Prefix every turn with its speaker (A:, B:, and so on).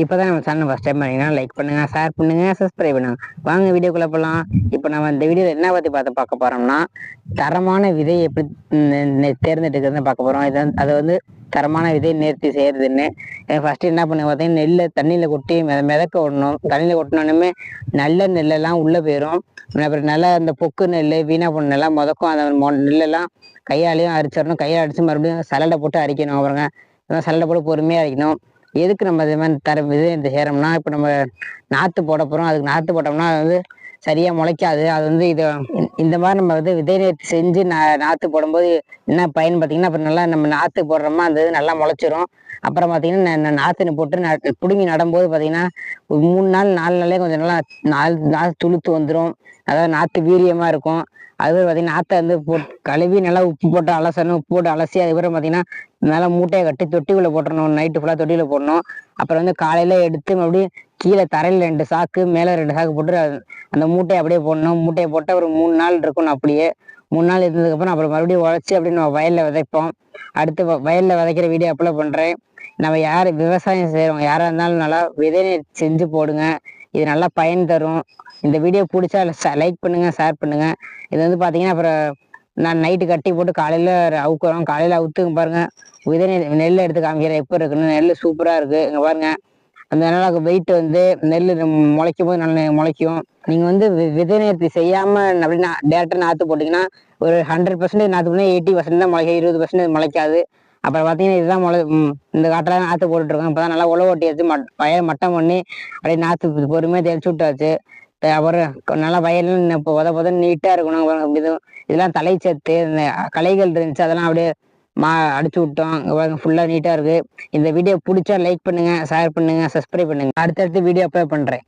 A: இப்போதான் நம்ம channel first time பண்ணீங்கன்னா லைக் பண்ணுங்க ஷேர் பண்ணுங்க சப்ஸ்கிரைப் பண்ணுங்க. வாங்க வீடியோக்குள்ள போகலாம் இப்போ நம்ம இந்த வீடியோவில் என்ன பற்றி பார்த்து பார்க்க போறோம்னா தரமான விதை எப்படி நெ- தேர்ந்தெடுக்கிறதுன்னு பார்க்க போறோம். இது அதை வந்து தரமான விதை நேர்த்தி செய்யறதுன்னு. ஃபர்ஸ்ட் என்ன பண்ணுங்க பார்த்தீங்கன்னா நெல்லை தண்ணியில் கொட்டி மித மிதக்க விடணும். தண்ணியில் கொட்டினோடனே நல்ல நெல்லெல்லாம் உள்ளே போயிடும் அப்புறம் நல்லா அந்த பொக்கு நெல் வீணா போன நெல்லாம் முதக்கும். அந்த மொ- நெல்லெல்லாம் கையாலையும் அரிச்சிடணும். கையால் அடிச்சு மறுபடியும் சலடை போட்டு அரிக்கணும். அப்புறங்க சலடை போட்டு பொறுமையாக அரிக்கணும். எதுக்கு நம்ம இது மாதிரி தர இது இந்த சேரம்னா இப்போ நம்ம நாற்று போட போகிறோம் அதுக்கு நாற்று போட்டோம்னா அது வந்து சரியாக முளைக்காது. அது வந்து இது இந்த மாதிரி நம்ம வந்து விதை நேர்த்தி செஞ்சு நா நாற்று போடும்போது என்ன பயன் பார்த்தீங்கன்னா அப்புறம் நல்லா நம்ம நாற்று போடுறோமா அந்த இது நல்லா முளைச்சிரும். அப்புறம் பார்த்தீங்கன்னா நா- நாற்றுன்னு போட்டு ந- பிடுங்கி நடும்போது பார்த்தீங்கன்னா ஒரு மூணு நாள் நாலு நாளே கொஞ்சம் நல்லா நாலு நாள் துளுத்து வந்துடும் அதாவது நாற்று வீரியமாக இருக்கும். அதுவே பார்த்தீங்கன்னா நாற்றை வந்து போட்டு கழுவி நல்லா உப்பு போட்டு அலசணும். உப்பு போட்டு அலசி அதுக்கப்புறம் பார்த்தீங்கன்னா நல்லா மூட்டையை கட்டி தொட்டிக்குள்ளே போட்டுறணும். நைட்டு ஃபுல்லாக தொட்டியில் போடணும். அப்புறம் வந்து காலையில் எடுத்து மறுபடியும் கீழே தரையில் ரெண்டு சாக்கு மேலே ரெண்டு சாக்கு போட்டு அந்த மூட்டையை அப்படியே போடணும். மூட்டையை போட்டால் ஒரு மூணு நாள் இருக்கணும் அப்படியே. மூணு நாள் இருந்ததுக்கப்புறம் அப்புறம் மறுபடியும் உழைச்சி அப்படி நம்ம வயலில் விதைப்போம். அடுத்து வ- விதைக்கிற வீடியோ அப்ளை பண்ணுறேன் நம்ம யார் விவசாயம் செய்கிறோம் யாராக இருந்தாலும் நல்லா விதை செஞ்சு போடுங்க. இது நல்லா பயன் தரும். இந்த வீடியோ பிடிச்சா லைக் பண்ணுங்கள் ஷேர் பண்ணுங்கள் இது வந்து பார்த்தீங்கன்னா அப்புறம் நான் நைட்டு கட்டி போட்டு காலையில் அவுக்குறோம். காலையில் அவுத்துங்க பாருங்கள் விதை நெல் நெல் எடுத்து காமிக்கிறேன். எப்போ இருக்குன்னு? நெல் சூப்பராக இருக்குது இங்கே பாருங்கள் அந்த நல்லா வெயிட் வந்து நெல் முளைக்கும் போது நல்ல முளைக்கும். நீங்கள் வந்து வி- விதை நேர்த்தி செய்யாமல் அப்படின்னா டேரெக்டாக நாற்று போட்டிங்கன்னா ஒரு ஹண்ட்ரட் பர்சன்டேஜ் நாற்று போனால் எயிட்டி பர்சன்ட் தான் முளைக்கும். இருபது பர்சன்டேஜ் முளைக்காது. அப்புறம் பார்த்தீங்கன்னா இதுதான் முளை இந்த காட்டில் நாற்று போட்டுட்ருக்கோம் இப்போ தான் நல்லா உழவு ஓட்டியாச்சு மட் வயல் மட்டம் பண்ணி அப்படியே நாற்று பொறுமையாக தெளிச்சு விட்டாச்சு. அப்புறம் நல்லா வயலும் இப்போ உத புத நீட்டாக இருக்கணும். இது இதெல்லாம் தலைச்சத்து இந்த களைகள் இருந்துச்சு. அதெல்லாம் அப்படியே மா அடிச்சு விட்டோம். ஃபுல்லாக நீட்டாக இருக்கு. இந்த வீடியோ பிடிச்சா லைக் பண்ணுங்க ஷேர் பண்ணுங்க சப்ஸ்கிரைப் பண்ணுங்க. அடுத்தடுத்து வீடியோ அப்லோட் பண்ணுறேன்